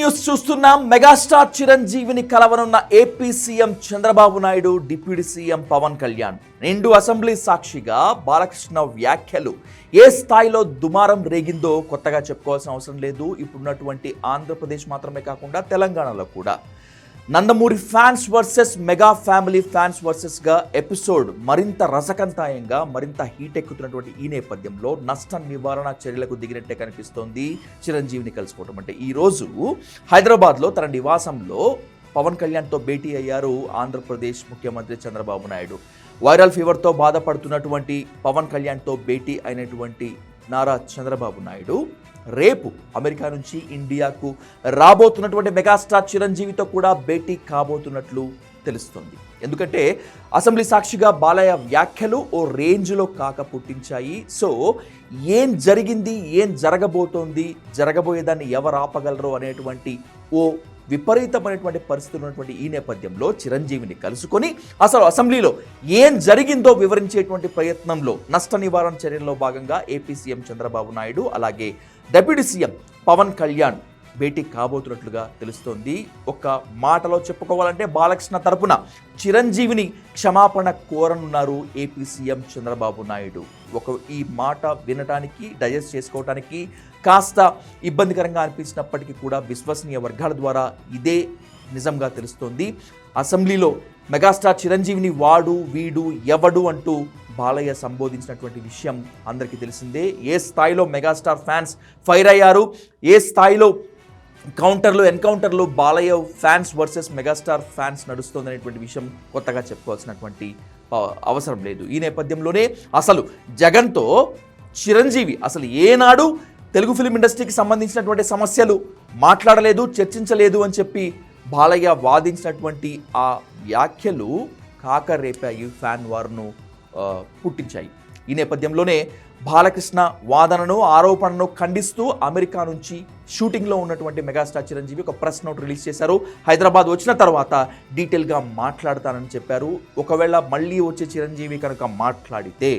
News చూస్తున్నాం. Megastar చిరంజీవిని కలవనున్న AP CM Chandrababu Naidu deputy CM Pawan Kalyan. రెండు assembly సాక్షిగా బాలకృష్ణ వ్యాఖ్యలు. ఏ స్థాయిలో దుమారం రేగిందో కొత్తగా చెప్పుకోవాల్సిన అవసరం లేదు. ఇప్పుడున్నటువంటి ఆంధ్రప్రదేశ్ మాత్రమే కాకుండా తెలంగాణలో కూడా. Nandamuri fans versus mega family fans వర్సెస్గా episode మరింత రసకంతాయంగా మరింత హీట్ ఎక్కుతున్నటువంటి ఈ నేపథ్యంలో నష్ట నివారణ చర్యలకు దిగినట్టే కనిపిస్తోంది చిరంజీవిని కలుసుకోవటం. అంటే ఈరోజు హైదరాబాద్లో తన నివాసంలో పవన్ కళ్యాణ్తో భేటీ అయ్యారు ఆంధ్రప్రదేశ్ ముఖ్యమంత్రి చంద్రబాబు నాయుడు. వైరల్ ఫీవర్తో బాధపడుతున్నటువంటి పవన్ కళ్యాణ్తో భేటీ అయినటువంటి నారా చంద్రబాబు నాయుడు రేపు అమెరికా నుంచి ఇండియాకు రాబోతున్నటువంటి మెగాస్టార్ చిరంజీవితో కూడా భేటీ కాబోతున్నట్లు తెలుస్తుంది. ఎందుకంటే అసెంబ్లీ సాక్షిగా బాలయ్య వ్యాఖ్యలు ఓ రేంజ్లో కాక పుట్టించాయి. సో ఏం జరిగింది? ఏం జరగబోతోంది? జరగబోయేదాన్ని ఎవరు ఆపగలరు? అనేటువంటి ఓ విపరీతమైనటువంటి పరిస్థితులు ఉన్నటువంటి ఈ నేపథ్యంలో చిరంజీవిని కలుసుకొని అసలు అసెంబ్లీలో ఏం జరిగిందో వివరించేటువంటి ప్రయత్నంలో నష్ట నివారణ చర్యల్లో భాగంగా ఏపీ సీఎం చంద్రబాబు నాయుడు అలాగే డిప్యూటీ సీఎం పవన్ కళ్యాణ్ భేటీ కాబోతున్నట్లుగా తెలుస్తోంది. ఒక మాటలో చెప్పుకోవాలంటే బాలకృష్ణ తరపున చిరంజీవిని క్షమాపణ కోరనున్నారు ఏపీ సీఎం చంద్రబాబు నాయుడు. ఒక ఈ మాట వినటానికి డైజెస్ట్ చేసుకోవటానికి కాస్త ఇబ్బందికరంగా అనిపించినప్పటికీ కూడా విశ్వసనీయ వర్గాల ద్వారా ఇదే నిజంగా తెలుస్తోంది. అసెంబ్లీలో మెగాస్టార్ చిరంజీవిని వాడు వీడు ఎవడు అంటూ బాలయ్య సంబోధించినటువంటి విషయం అందరికీ తెలిసిందే. ఏ స్థాయిలో మెగాస్టార్ ఫ్యాన్స్ ఫైర్ అయ్యారు? ఏ స్థాయిలో కౌంటర్లు ఎన్కౌంటర్లు Balayya fans versus megastar fans నడుస్తోందనేటువంటి విషయం కొత్తగా చెప్పుకోవాల్సినటువంటి అవసరం లేదు. ఈ నేపథ్యంలోనే అసలు జగన్తో చిరంజీవి అసలు ఏనాడు తెలుగు ఫిలిం ఇండస్ట్రీకి సంబంధించినటువంటి సమస్యలు మాట్లాడలేదు చర్చించలేదు అని చెప్పి బాలయ్య వాదించినటువంటి ఆ వ్యాఖ్యలు కాకరేపాయి ఫ్యాన్ వార్ను పుట్టించాయి. ఈ నేపథ్యంలోనే బాలకృష్ణ వాదనను ఆరోపణను ఖండిస్తూ అమెరికా నుంచి షూటింగ్లో ఉన్నటువంటి మెగాస్టార్ చిరంజీవి ఒక ప్రెస్ నోట్ రిలీజ్ చేశారు. హైదరాబాద్ వచ్చిన తర్వాత డీటెయిల్గా మాట్లాడతానని చెప్పారు. ఒకవేళ మళ్ళీ వచ్చే చిరంజీవి కనుక మాట్లాడితే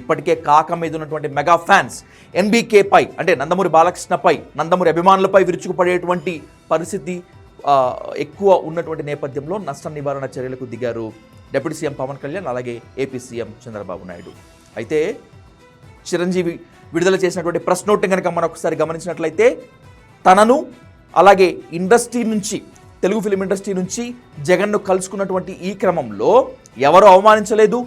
ఇప్పటికే కాక మీద ఉన్నటువంటి మెగా ఫ్యాన్స్ ఎన్బీకే పై అంటే నందమూరి బాలకృష్ణపై నందమూరి అభిమానులపై విరుచుకుపడేటువంటి పరిస్థితి ఎక్కువ ఉన్నటువంటి నేపథ్యంలో నష్ట నివారణ చర్యలకు దిగారు. డిప్యూటీ సీఎం పవన్ కళ్యాణ్ అలాగే ఏపీ సీఎం చంద్రబాబు నాయుడు. అయితే చిరంజీవి విడుదల చేసినటువంటి ప్రెస్ నోట్ని కనుక మనం ఒకసారి గమనించినట్లయితే తనను అలాగే ఇండస్ట్రీ నుంచి తెలుగు ఫిలిం ఇండస్ట్రీ నుంచి జగన్ను కలుసుకున్నటువంటి ఈ క్రమంలో ఎవరు అవమానించలేదు?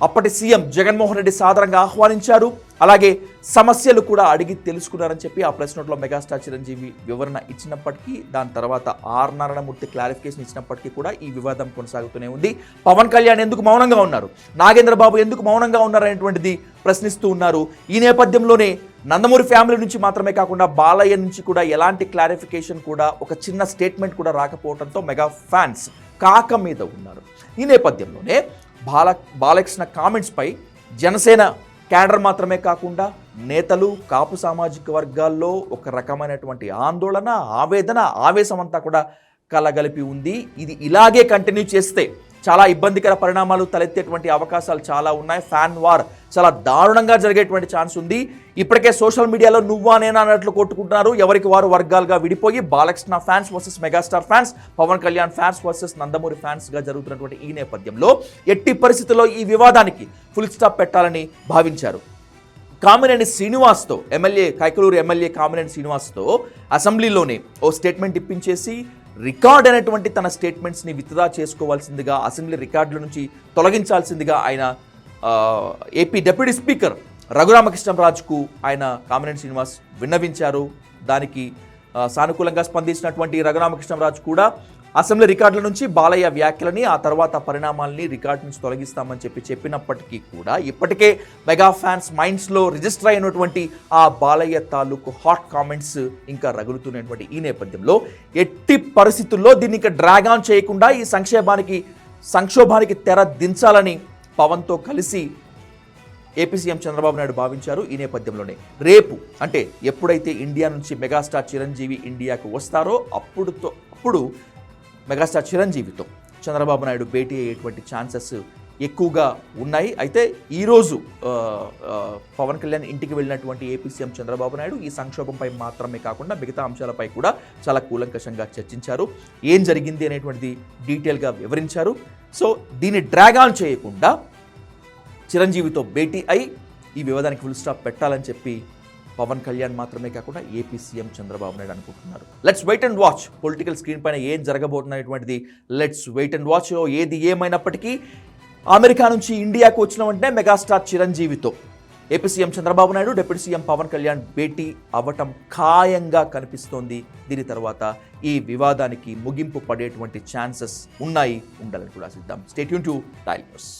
అప్పటి సీఎం జగన్మోహన్ రెడ్డి సాధారణంగా ఆహ్వానించారు. అలాగే సమస్యలు కూడా అడిగి తెలుసుకున్నారని చెప్పి ఆ ప్రెస్ నోట్లో మెగాస్టార్ చిరంజీవి వివరణ ఇచ్చినప్పటికీ దాని తర్వాత ఆర్ నారాయణమూర్తి క్లారిఫికేషన్ ఇచ్చినప్పటికీ కూడా ఈ వివాదం కొనసాగుతూనే ఉంది. పవన్ కళ్యాణ్ ఎందుకు మౌనంగా ఉన్నారు? నాగేంద్ర బాబు ఎందుకు మౌనంగా ఉన్నారు అనేటువంటిది ప్రశ్నిస్తూ ఉన్నారు. ఈ నేపథ్యంలోనే నందమూరి ఫ్యామిలీ నుంచి మాత్రమే కాకుండా బాలయ్య నుంచి కూడా ఎలాంటి క్లారిఫికేషన్ కూడా ఒక చిన్న స్టేట్మెంట్ కూడా రాకపోవడంతో మెగా ఫ్యాన్స్ కాక మీద ఉన్నారు. ఈ నేపథ్యంలోనే బాల బాలకృష్ణ కామెంట్స్పై జనసేన క్యాడర్ మాత్రమే కాకుండా నేతలు కాపు సామాజిక వర్గాల్లో ఒక రకమైనటువంటి ఆందోళన ఆవేదన ఆవేశం అంతా కూడా కలగలిపి ఉంది. ఇది ఇలాగే కంటిన్యూ చేస్తే చాలా ఇబ్బందికర పరిణామాలు తలెత్తేటువంటి అవకాశాలు చాలా ఉన్నాయి. ఫ్యాన్ వార్ చాలా దారుణంగా జరిగేటువంటి ఛాన్స్ ఉంది. ఇప్పటికే సోషల్ మీడియాలో నువ్వా నేనా అన్నట్లు కొట్టుకుంటున్నారు. ఎవరికి వారు వర్గాలుగా విడిపోయి Balakrishna fans versus megastar fans Pawan Kalyan fans versus Nandamuri ఫ్యాన్స్గా జరుగుతున్నటువంటి ఈ నేపథ్యంలో ఎట్టి పరిస్థితుల్లో ఈ వివాదానికి ఫుల్ స్టాప్ పెట్టాలని భావించారు. కామినేని శ్రీనివాస్తో ఎమ్మెల్యే కైకలూరు ఎమ్మెల్యే కామినేని శ్రీనివాస్తో అసెంబ్లీలోనే ఓ స్టేట్మెంట్ ఇప్పించేసి రికార్డ్ అనేటువంటి తన స్టేట్మెంట్స్ని విత్డ్రా చేసుకోవాల్సిందిగా అసెంబ్లీ రికార్డుల నుంచి తొలగించాల్సిందిగా ఆయన ఏపీ డిప్యూటీ స్పీకర్ రఘురామకృష్ణరాజుకు ఆయన కామినేని శ్రీనివాస్ విన్నవించారు. దానికి సానుకూలంగా స్పందించినటువంటి రఘురామకృష్ణరాజు కూడా అసెంబ్లీ రికార్డుల నుంచి బాలయ్య వ్యాఖ్యలని ఆ తర్వాత పరిణామాల్ని రికార్డు నుంచి తొలగిస్తామని చెప్పి చెప్పినప్పటికీ కూడా ఇప్పటికే మెగా ఫ్యాన్స్ మైండ్స్లో రిజిస్టర్ అయినటువంటి ఆ బాలయ్య తాలూకు హాట్ కామెంట్స్ ఇంకా రగులుతున్నటువంటి ఈ నేపథ్యంలో ఎట్టి పరిస్థితుల్లో దీన్ని ఇంకా డ్రాగ్ ఆన్ చేయకుండా ఈ సంక్షేమానికి సంక్షోభానికి తెర దించాలని పవన్తో కలిసి ఏపీ సీఎం చంద్రబాబు నాయుడు భావించారు ఈ నేపథ్యంలోనే. రేపు అంటే ఎప్పుడైతే ఇండియా నుంచి మెగాస్టార్ చిరంజీవి ఇండియాకు వస్తారో అప్పుడుతో అప్పుడు మెగాస్టార్ చిరంజీవితో చంద్రబాబు నాయుడు భేటీ అయ్యేటువంటి ఛాన్సెస్ ఎక్కువగా ఉన్నాయి. అయితే ఈరోజు పవన్ కళ్యాణ్ ఇంటికి వెళ్ళినటువంటి ఏపీ సీఎం చంద్రబాబు నాయుడు ఈ సంక్షోభంపై మాత్రమే కాకుండా మిగతా అంశాలపై కూడా చాలా కూలంకషంగా చర్చించారు. ఏం జరిగింది అనేటువంటిది డీటెయిల్గా వివరించారు. సో దీన్ని డ్రాగ్ ఆన్ చేయకుండా చిరంజీవితో భేటీ అయి ఈ వివాదానికి ఫుల్ స్టాప్ పెట్టాలని చెప్పి పవన్ కళ్యాణ్ మాత్రమే కాకుండా ఏపీ సీఎం చంద్రబాబు నాయుడు అనుకుంటున్నారు. Let's wait and watch political screen పైన ఏం జరగబోతున్నటువంటిది లెట్స్ వెయిట్ అండ్ వాచ్ ఏది ఏమైనప్పటికీ అమెరికా నుంచి ఇండియాకు వచ్చిన వెంటనే megastar చిరంజీవితో AP CM Chandrababu Naidu deputy CM Pawan Kalyan భేటీ అవ్వటం ఖాయంగా కనిపిస్తోంది. దీని తర్వాత ఈ వివాదానికి ముగింపు పడేటువంటి ఛాన్సెస్ ఉన్నాయి ఉండాలని కూడా సిద్ధం స్టేట్యూన్ టు టైల్ న్యూస్